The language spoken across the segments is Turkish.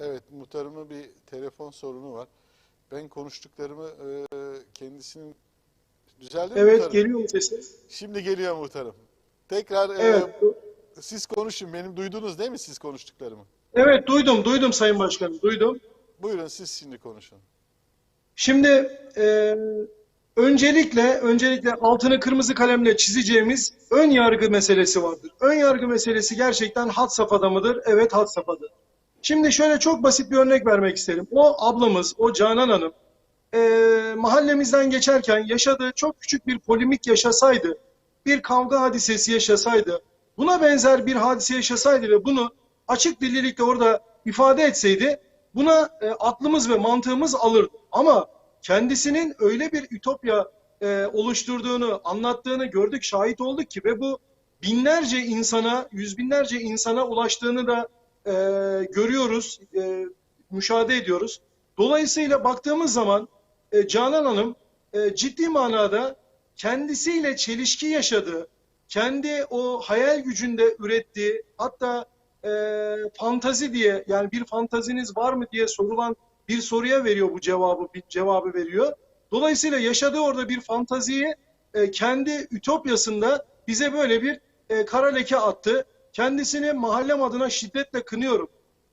Evet, muhtarımın bir telefon sorunu var. Ben konuştuklarımı e, kendisinin düzeldi mi Evet muhtarım? geliyor mu sesim? Şimdi geliyor muhtarım. Tekrar e, Evet. siz konuşun. Benim duydunuz değil mi siz konuştuklarımı? Evet duydum duydum Sayın Başkanım duydum. Buyurun siz şimdi konuşun. Şimdi e, öncelikle öncelikle altını kırmızı kalemle çizeceğimiz ön yargı meselesi vardır. Ön yargı meselesi gerçekten had safhada mıdır? Evet had safhada. Şimdi şöyle çok basit bir örnek vermek isterim. O ablamız, o Canan Hanım e, mahallemizden geçerken yaşadığı çok küçük bir polemik yaşasaydı, bir kavga hadisesi yaşasaydı, buna benzer bir hadise yaşasaydı ve bunu açık dillilikle orada ifade etseydi, buna e, aklımız ve mantığımız alırdı. Ama kendisinin öyle bir ütopya e, oluşturduğunu, anlattığını gördük, şahit olduk ki ve bu binlerce insana, yüz binlerce insana ulaştığını da e, görüyoruz, e, müşahede ediyoruz. Dolayısıyla baktığımız zaman e, Canan Hanım e, ciddi manada kendisiyle çelişki yaşadığı, kendi o hayal gücünde ürettiği, hatta e, fantazi diye yani bir fantaziniz var mı diye sorulan bir soruya veriyor bu cevabı, bir cevabı veriyor. Dolayısıyla yaşadığı orada bir fantaziyi e, kendi ütopyasında bize böyle bir e, kara leke attı. Kendisini mahallem adına şiddetle kınıyorum.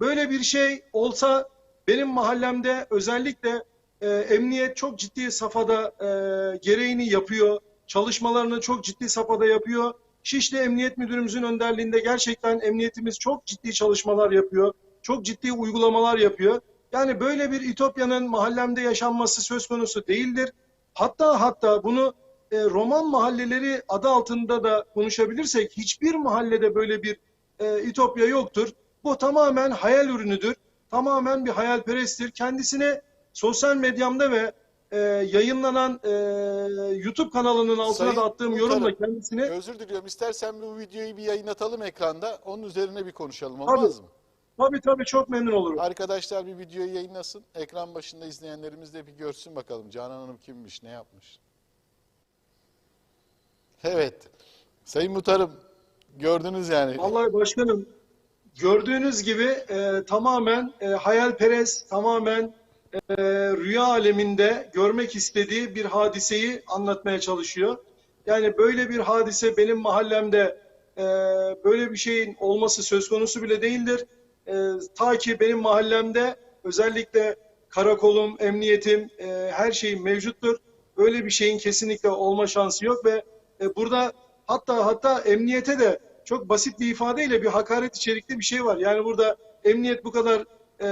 Böyle bir şey olsa benim mahallemde özellikle e, emniyet çok ciddi safhada e, gereğini yapıyor. Çalışmalarını çok ciddi safhada yapıyor. Şişli Emniyet Müdürümüzün önderliğinde gerçekten emniyetimiz çok ciddi çalışmalar yapıyor. Çok ciddi uygulamalar yapıyor. Yani böyle bir ütopyanın mahallemde yaşanması söz konusu değildir. Hatta hatta bunu e, roman mahalleleri adı altında da konuşabilirsek hiçbir mahallede böyle bir e, ütopya yoktur. Bu tamamen hayal ürünüdür. Tamamen bir hayalperesttir. Kendisine sosyal medyamda ve e, yayınlanan e, YouTube kanalının altına Sayın da attığım Muhtarım, yorumla kendisine Özür diliyorum. İstersen bu videoyu bir yayınlatalım ekranda. Onun üzerine bir konuşalım. Tabii. Olmaz mı? tabii tabii çok memnun olurum. Arkadaşlar bir videoyu yayınlasın. Ekran başında izleyenlerimiz de bir görsün bakalım. Canan Hanım kimmiş, ne yapmış. Evet. Sayın Muhtarım, gördünüz yani. Vallahi başkanım gördüğünüz gibi e, tamamen e, hayalperest, tamamen e, rüya aleminde görmek istediği bir hadiseyi anlatmaya çalışıyor. Yani böyle bir hadise benim mahallemde e, böyle bir şeyin olması söz konusu bile değildir. E, ta ki benim mahallemde özellikle karakolum, emniyetim, e, her şeyim mevcuttur. Öyle bir şeyin kesinlikle olma şansı yok ve e, burada hatta hatta emniyete de çok basit bir ifadeyle bir hakaret içerikli bir şey var. Yani burada emniyet bu kadar e,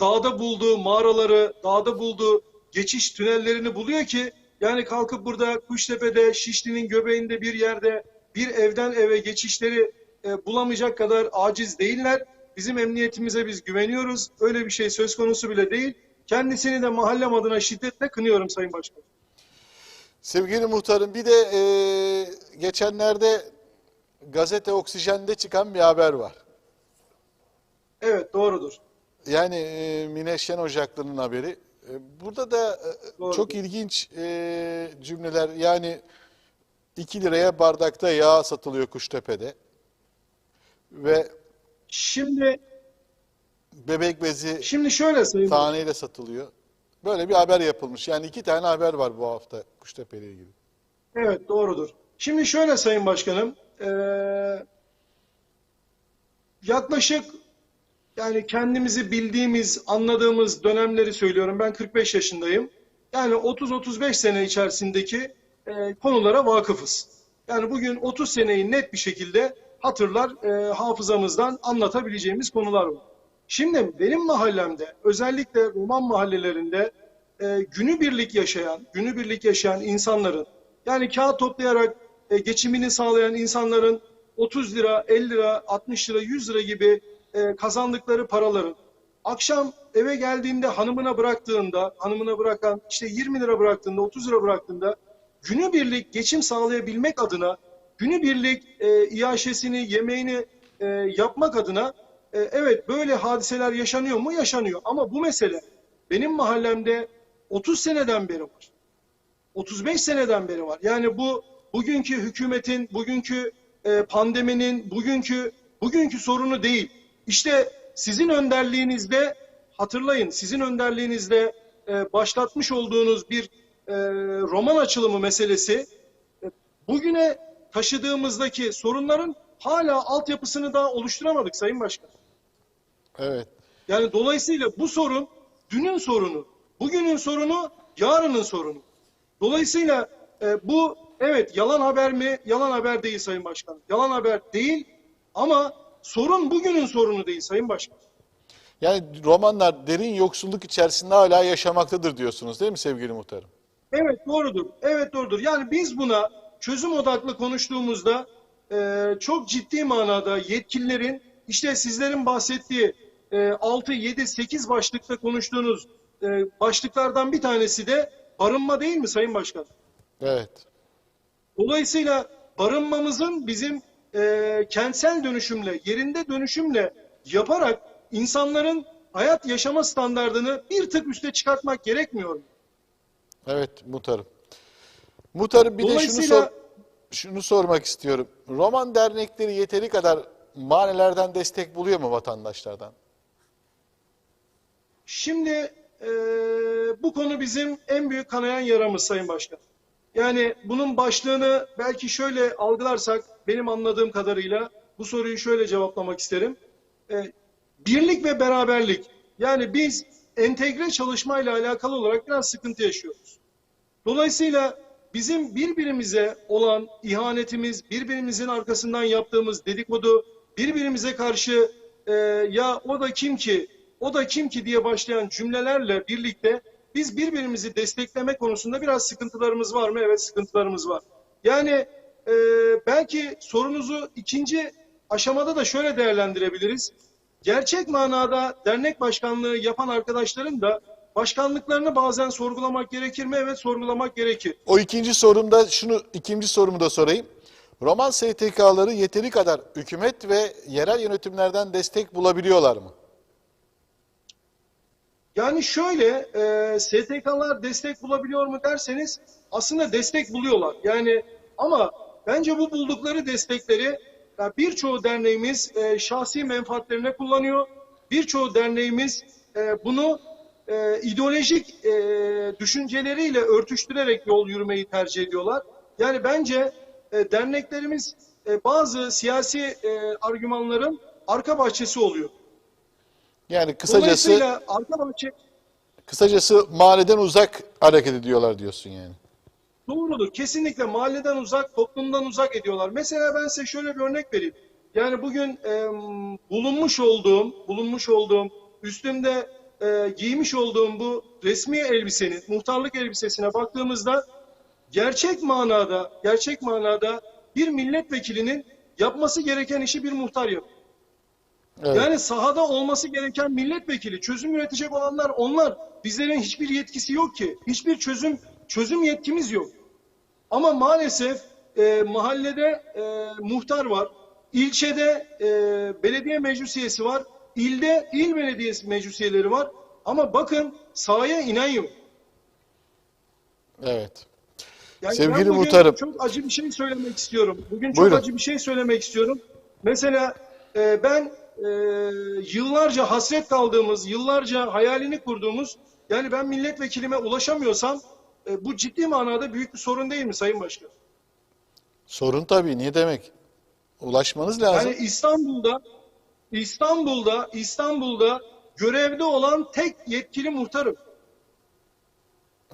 dağda bulduğu mağaraları, dağda bulduğu geçiş tünellerini buluyor ki yani kalkıp burada Kuştepe'de, Şişli'nin göbeğinde bir yerde bir evden eve geçişleri e, bulamayacak kadar aciz değiller. Bizim emniyetimize biz güveniyoruz. Öyle bir şey söz konusu bile değil. Kendisini de mahallem adına şiddetle kınıyorum Sayın Başkan. Sevgili muhtarım bir de e, geçenlerde gazete Oksijen'de çıkan bir haber var. Evet doğrudur. Yani e, Mine Şen Ocaklı'nın haberi. E, burada da e, Doğru. çok ilginç e, cümleler. Yani 2 liraya bardakta yağ satılıyor Kuştepe'de. Ve Şimdi bebek bezi şimdi şöyle Sayın taneyle satılıyor. Böyle bir haber yapılmış. Yani iki tane haber var bu hafta Kuştepe ile ilgili. Evet doğrudur. Şimdi şöyle Sayın Başkanım, eee, yaklaşık yani kendimizi bildiğimiz, anladığımız dönemleri söylüyorum. Ben 45 yaşındayım. Yani 30-35 sene içerisindeki eee, konulara vakıfız. Yani bugün 30 seneyi net bir şekilde hatırlar, eee, hafızamızdan anlatabileceğimiz konular var. Şimdi benim mahallemde, özellikle Roman mahallelerinde e, günübirlik yaşayan, günübirlik yaşayan insanların yani kağıt toplayarak e, geçimini sağlayan insanların 30 lira, 50 lira, 60 lira, 100 lira gibi e, kazandıkları paraların akşam eve geldiğinde hanımına bıraktığında, hanımına bırakan işte 20 lira bıraktığında, 30 lira bıraktığında günübirlik geçim sağlayabilmek adına günübirlik e, iaşesini, yemeğini e, yapmak adına e, evet böyle hadiseler yaşanıyor mu? Yaşanıyor. Ama bu mesele benim mahallemde 30 seneden beri var. 35 seneden beri var. Yani bu bugünkü hükümetin, bugünkü e, pandeminin, bugünkü bugünkü sorunu değil. İşte sizin önderliğinizde hatırlayın sizin önderliğinizde e, başlatmış olduğunuz bir e, roman açılımı meselesi e, bugüne taşıdığımızdaki sorunların hala altyapısını daha oluşturamadık Sayın Başkan. Evet. Yani dolayısıyla bu sorun dünün sorunu, bugünün sorunu, yarının sorunu. Dolayısıyla e, bu evet yalan haber mi? Yalan haber değil Sayın Başkan. Yalan haber değil ama sorun bugünün sorunu değil Sayın Başkan. Yani romanlar derin yoksulluk içerisinde hala yaşamaktadır diyorsunuz değil mi sevgili muhtarım? Evet doğrudur. Evet doğrudur. Yani biz buna çözüm odaklı konuştuğumuzda e, çok ciddi manada yetkililerin işte sizlerin bahsettiği 6, 7, 8 başlıkta konuştuğunuz e, başlıklardan bir tanesi de barınma değil mi Sayın Başkan? Evet. Dolayısıyla barınmamızın bizim e, kentsel dönüşümle, yerinde dönüşümle yaparak insanların hayat yaşama standartını bir tık üste çıkartmak gerekmiyor mu? Evet muhtarım. Muhtarım bir de şunu, Dolayısıyla- sor, şunu sormak istiyorum. Roman dernekleri yeteri kadar manelerden destek buluyor mu vatandaşlardan? Şimdi e, bu konu bizim en büyük kanayan yaramız Sayın Başkan. Yani bunun başlığını belki şöyle algılarsak benim anladığım kadarıyla bu soruyu şöyle cevaplamak isterim. E, birlik ve beraberlik. Yani biz entegre çalışmayla alakalı olarak biraz sıkıntı yaşıyoruz. Dolayısıyla bizim birbirimize olan ihanetimiz, birbirimizin arkasından yaptığımız dedikodu, birbirimize karşı e, ya o da kim ki, o da kim ki diye başlayan cümlelerle birlikte biz birbirimizi destekleme konusunda biraz sıkıntılarımız var mı? Evet sıkıntılarımız var. Yani e, belki sorunuzu ikinci aşamada da şöyle değerlendirebiliriz. Gerçek manada dernek başkanlığı yapan arkadaşların da başkanlıklarını bazen sorgulamak gerekir mi? Evet sorgulamak gerekir. O ikinci sorumda şunu ikinci sorumu da sorayım. Roman STK'ları yeteri kadar hükümet ve yerel yönetimlerden destek bulabiliyorlar mı? Yani şöyle e, STK'lar destek bulabiliyor mu derseniz aslında destek buluyorlar. Yani ama bence bu buldukları destekleri ya birçoğu derneğimiz e, şahsi menfaatlerine kullanıyor. Birçoğu derneğimiz e, bunu e, ideolojik e, düşünceleriyle örtüştürerek yol yürümeyi tercih ediyorlar. Yani bence e, derneklerimiz e, bazı siyasi e, argümanların arka bahçesi oluyor. Yani kısacası arka bahçe kısacası mahalleden uzak hareket ediyorlar diyorsun yani. Doğrudur. Kesinlikle mahalleden uzak, toplumdan uzak ediyorlar. Mesela ben size şöyle bir örnek vereyim. Yani bugün e, bulunmuş olduğum, bulunmuş olduğum, üstümde e, giymiş olduğum bu resmi elbisenin, muhtarlık elbisesine baktığımızda gerçek manada, gerçek manada bir milletvekilinin yapması gereken işi bir muhtar yapıyor. Evet. Yani sahada olması gereken milletvekili, çözüm üretecek olanlar onlar. Bizlerin hiçbir yetkisi yok ki. Hiçbir çözüm çözüm yetkimiz yok. Ama maalesef e, mahallede e, muhtar var. ilçede e, belediye meclis üyesi var. ilde il belediyesi meclis üyeleri var. Ama bakın sahaya inen yok. Evet. Yani Sevgili ben muhtarım. çok acı bir şey söylemek istiyorum. Bugün çok Buyurun. acı bir şey söylemek istiyorum. Mesela e, ben e, yıllarca hasret kaldığımız, yıllarca hayalini kurduğumuz, yani ben milletvekilime ulaşamıyorsam e, bu ciddi manada büyük bir sorun değil mi Sayın Başkan? Sorun tabii. Niye demek? Ulaşmanız lazım. Yani İstanbul'da, İstanbul'da, İstanbul'da görevde olan tek yetkili muhtarım.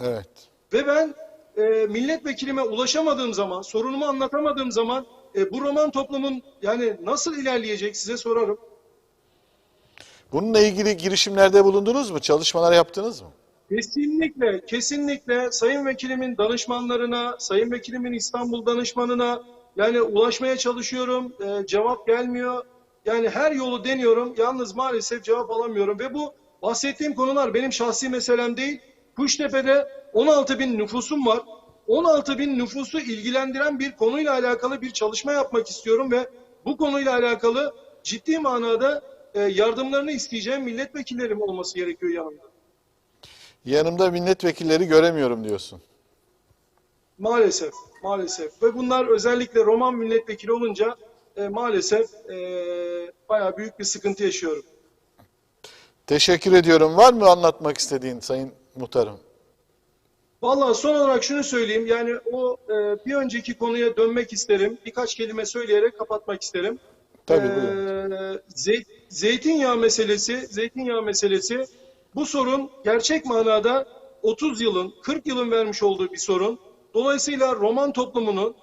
Evet. Ve ben e, milletvekilime ulaşamadığım zaman, sorunumu anlatamadığım zaman e, bu roman toplumun yani nasıl ilerleyecek size sorarım. Bununla ilgili girişimlerde bulundunuz mu? Çalışmalar yaptınız mı? Kesinlikle, kesinlikle Sayın Vekilimin danışmanlarına, Sayın Vekilimin İstanbul danışmanına yani ulaşmaya çalışıyorum. E, cevap gelmiyor. Yani her yolu deniyorum. Yalnız maalesef cevap alamıyorum ve bu bahsettiğim konular benim şahsi meselem değil. Kuştepe'de 16 bin nüfusum var. 16 bin nüfusu ilgilendiren bir konuyla alakalı bir çalışma yapmak istiyorum ve bu konuyla alakalı ciddi manada e, yardımlarını isteyeceğim milletvekillerim olması gerekiyor yanımda. Yanımda milletvekilleri göremiyorum diyorsun. Maalesef, maalesef. Ve bunlar özellikle Roman milletvekili olunca e, maalesef e, bayağı büyük bir sıkıntı yaşıyorum. Teşekkür ediyorum. Var mı anlatmak istediğin Sayın Muhtarım? Vallahi son olarak şunu söyleyeyim. Yani o e, bir önceki konuya dönmek isterim. Birkaç kelime söyleyerek kapatmak isterim. Tabii, Ee, buyurun. zey- zeytinyağı meselesi, zeytinyağı meselesi bu sorun gerçek manada 30 yılın, 40 yılın vermiş olduğu bir sorun. Dolayısıyla roman toplumunun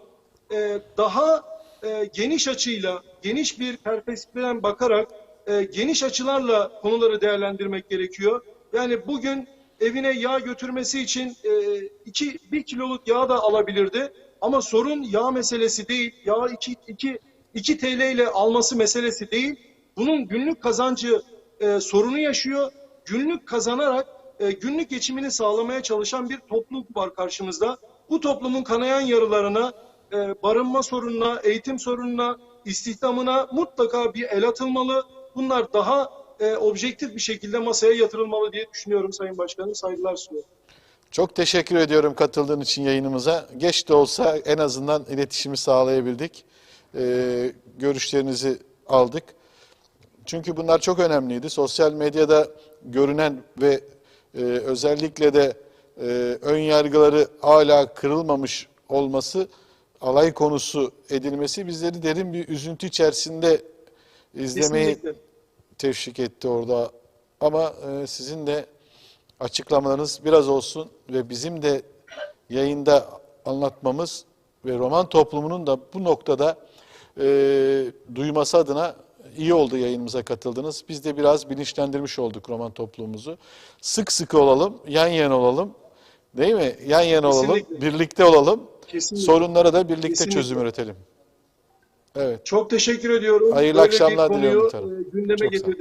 e, daha e, geniş açıyla, geniş bir perspektiften bakarak e, geniş açılarla konuları değerlendirmek gerekiyor. Yani bugün evine yağ götürmesi için e, iki, bir kiloluk yağ da alabilirdi. Ama sorun yağ meselesi değil. Yağ 2, 2, 2 TL ile alması meselesi değil. Bunun günlük kazancı e, sorunu yaşıyor. Günlük kazanarak e, günlük geçimini sağlamaya çalışan bir toplum var karşımızda. Bu toplumun kanayan yarılarına, e, barınma sorununa, eğitim sorununa, istihdamına mutlaka bir el atılmalı. Bunlar daha e, objektif bir şekilde masaya yatırılmalı diye düşünüyorum Sayın Başkanım. Saygılar sunuyorum. Çok teşekkür ediyorum katıldığın için yayınımıza. Geç de olsa en azından iletişimi sağlayabildik. Ee, görüşlerinizi aldık. Çünkü bunlar çok önemliydi. Sosyal medyada görünen ve e, özellikle de e, ön yargıları hala kırılmamış olması, alay konusu edilmesi bizleri derin bir üzüntü içerisinde izlemeyi Kesinlikle. teşvik etti orada. Ama e, sizin de açıklamalarınız biraz olsun ve bizim de yayında anlatmamız ve roman toplumunun da bu noktada e, duyması adına iyi oldu yayınımıza katıldınız. Biz de biraz bilinçlendirmiş olduk roman toplumumuzu. Sık sık olalım, yan yana olalım. Değil mi? Yan yana olalım, Kesinlikle. birlikte olalım. Kesinlikle. Sorunlara da birlikte Kesinlikle. çözüm üretelim. Evet. Çok teşekkür ediyorum. Hayırlı Böyle akşamlar diliyorum e, gündeme Çok getirdiğiniz